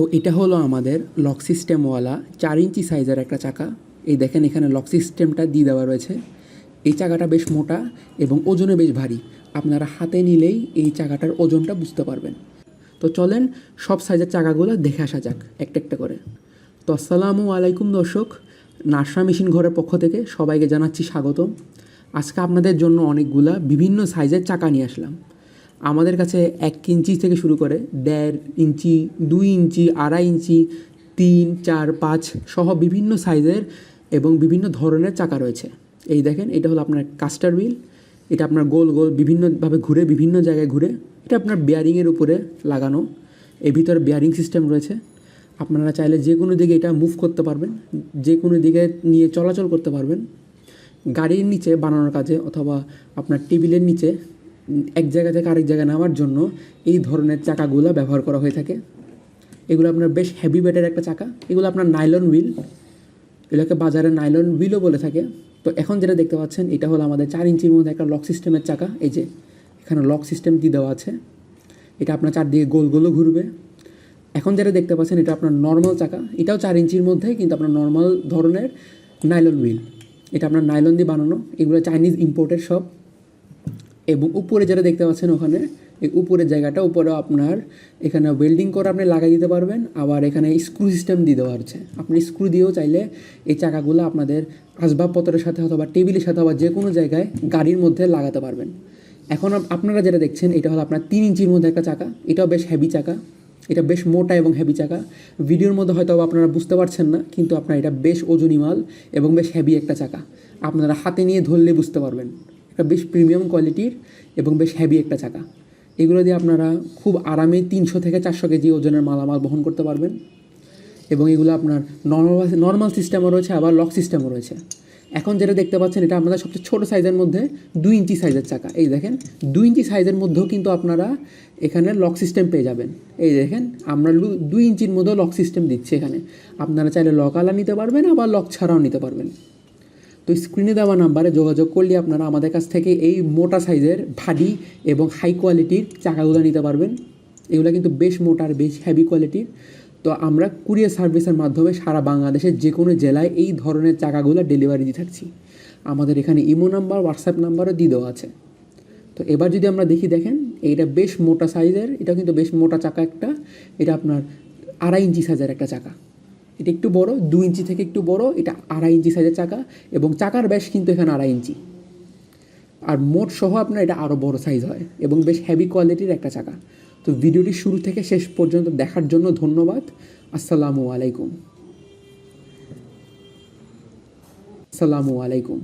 তো এটা হলো আমাদের লক সিস্টেমওয়ালা চার ইঞ্চি সাইজের একটা চাকা। এই দেখেন এখানে লক সিস্টেমটা দিয়ে দেওয়া রয়েছে। এই চাকাটা বেশ মোটা এবং ওজনে বেশ ভারী। আপনারা হাতে নিলেই এই চাকাটার ওজনটা বুঝতে পারবেন। তো চলেন সব সাইজের চাকাগুলো দেখে আসা যাক, একটা একটা করে। তো আসসালামু আলাইকুম দর্শক নাসরা মেশিন ঘরের পক্ষ থেকে সবাইকে জানাচ্ছি স্বাগতম। আজকে আপনাদের জন্য অনেকগুলা বিভিন্ন সাইজের চাকা নিয়ে আসলাম। আমাদের কাছে এক ইঞ্চি থেকে শুরু করে দেড় ইঞ্চি, দুই ইঞ্চি, আড়াই ইঞ্চি, তিন, চার, পাঁচ সহ বিভিন্ন সাইজের এবং বিভিন্ন ধরনের চাকা রয়েছে। এই দেখেন, এটা হলো আপনার কাস্টার হুইল এটা আপনার গোল গোল বিভিন্নভাবে ঘুরে, বিভিন্ন জায়গায় ঘুরে, এটা আপনার বেয়ারিংয়ের উপরে লাগানো। এর ভিতরে বেয়ারিং সিস্টেম রয়েছে। আপনারা চাইলে যে কোনো দিকে এটা মুভ করতে পারবেন, যে কোনো দিকে নিয়ে চলাচল করতে পারবেন। গাড়ির নিচে বানানোর কাজে অথবা আপনার টেবিলের নিচে এক জায়গা থেকে আরেক জায়গায় নামার জন্য এই ধরনের চাকাগুলো ব্যবহার করা হয়ে থাকে। এগুলো আপনার বেশ হেভি ওয়েটের একটা চাকা। এগুলো আপনার নাইলন হুইল এগুলোকে বাজারে নাইলন হুইলও বলে থাকে। তো এখন যেটা দেখতে পাচ্ছেন, এটা হলো আমাদের চার ইঞ্চির মধ্যে একটা লক সিস্টেমের চাকা। এই যে, এখানে লক সিস্টেম দিয়ে দেওয়া আছে? এটা আপনার চারদিকে গোল গোলও ঘুরবে। এখন যেটা দেখতে পাচ্ছেন, এটা আপনার নর্মাল চাকা। এটাও চার ইঞ্চির মধ্যে কিন্তু আপনার নর্মাল ধরনের নাইলন হুইল এটা আপনার নাইলন দিয়ে বানানো। এগুলো চাইনিজ ইম্পোর্টের সব এবং উপরে যেটা দেখতে পাচ্ছেন ওখানে, এই উপরের জায়গাটা, উপরে আপনার এখানে ওয়েল্ডিং করে আপনি লাগাই দিতে পারবেন। আবার এখানে স্ক্রু সিস্টেম দেওয়া হচ্ছে। আপনি স্ক্রু দিয়েও চাইলে এই চাকাগুলো আপনাদের আসবাবপত্রের সাথে অথবা টেবিলের সাথে অথবা যে কোনো জায়গায় গাড়ির মধ্যে লাগাতে পারবেন। এখন আপনারা যেটা দেখছেন, এটা হলো আপনার তিন ইঞ্চির মধ্যে একটা চাকা। এটাও বেশ হেভি চাকা। এটা বেশ মোটা এবং হেভি চাকা। ভিডিওর মধ্যে হয়তো আপনারা বুঝতে পারছেন না, কিন্তু আপনার এটা বেশ ওজনী মাল এবং বেশ হেভি একটা চাকা। আপনারা হাতে নিয়ে ধরলে বুঝতে পারবেন। বেশ প্রিমিয়াম কোয়ালিটির এবং বেশ হেভি একটা চাকা। এগুলো দিয়ে আপনারা খুব আরামে তিনশো থেকে চারশো কেজি ওজনের মালামাল বহন করতে পারবেন। এবং এগুলো আপনার নর্মাল নর্মাল সিস্টেমও রয়েছে, আবার লক সিস্টেমও রয়েছে। এখন যেটা দেখতে পাচ্ছেন, এটা আপনাদের সবচেয়ে ছোটো সাইজের মধ্যে দুই ইঞ্চি সাইজের চাকা। এই দেখেন, দুই ইঞ্চি সাইজের মধ্যেও কিন্তু আপনারা এখানে লক সিস্টেম পেয়ে যাবেন। এই দেখেন, আমরা দুই ইঞ্চির মধ্যেও লক সিস্টেম দিচ্ছি এখানে। আপনারা চাইলে লক আলা নিতে পারবেন, আবার লক ছাড়াও নিতে পারবেন। তো স্ক্রিনে দেওয়া নাম্বারে যোগাযোগ করলে আপনারা আমাদের কাছ থেকে এই মোটা সাইজের ভারী এবং হাই কোয়ালিটির চাকাগুলো নিতে পারবেন। এগুলো কিন্তু বেশ মোটা আর বেশ হেভি কোয়ালিটির তো আমরা কুরিয়ার সার্ভিসের মাধ্যমে সারা বাংলাদেশের যে কোনো জেলায় এই ধরনের চাকাগুলো ডেলিভারি দিয়ে থাকছি। আমাদের এখানে ইমো নাম্বার হোয়াটসঅ্যাপ নাম্বারও দিয়ে দেওয়া আছে। তো এবার যদি আমরা দেখি, দেখেন, এইটা বেশ মোটা সাইজের এটা কিন্তু বেশ মোটা চাকা একটা। এটা আপনার আড়াই ইঞ্চি সাইজের একটা চাকা। এটা একটু বড় দু ইঞ্চি থেকে একটু বড়, এটা আড়াই ইঞ্চি সাইজের চাকা এবং চাকার ব্যাস কিন্তু এখানে আড়াই ইঞ্চি। আর মোট সহ আপনার এটা আরও বড় সাইজ হয় এবং বেশ হেভি কোয়ালিটির একটা চাকা। তো ভিডিওটি শুরু থেকে শেষ পর্যন্ত দেখার জন্য ধন্যবাদ। আসসালামু আলাইকুম। আসসালামু আলাইকুম।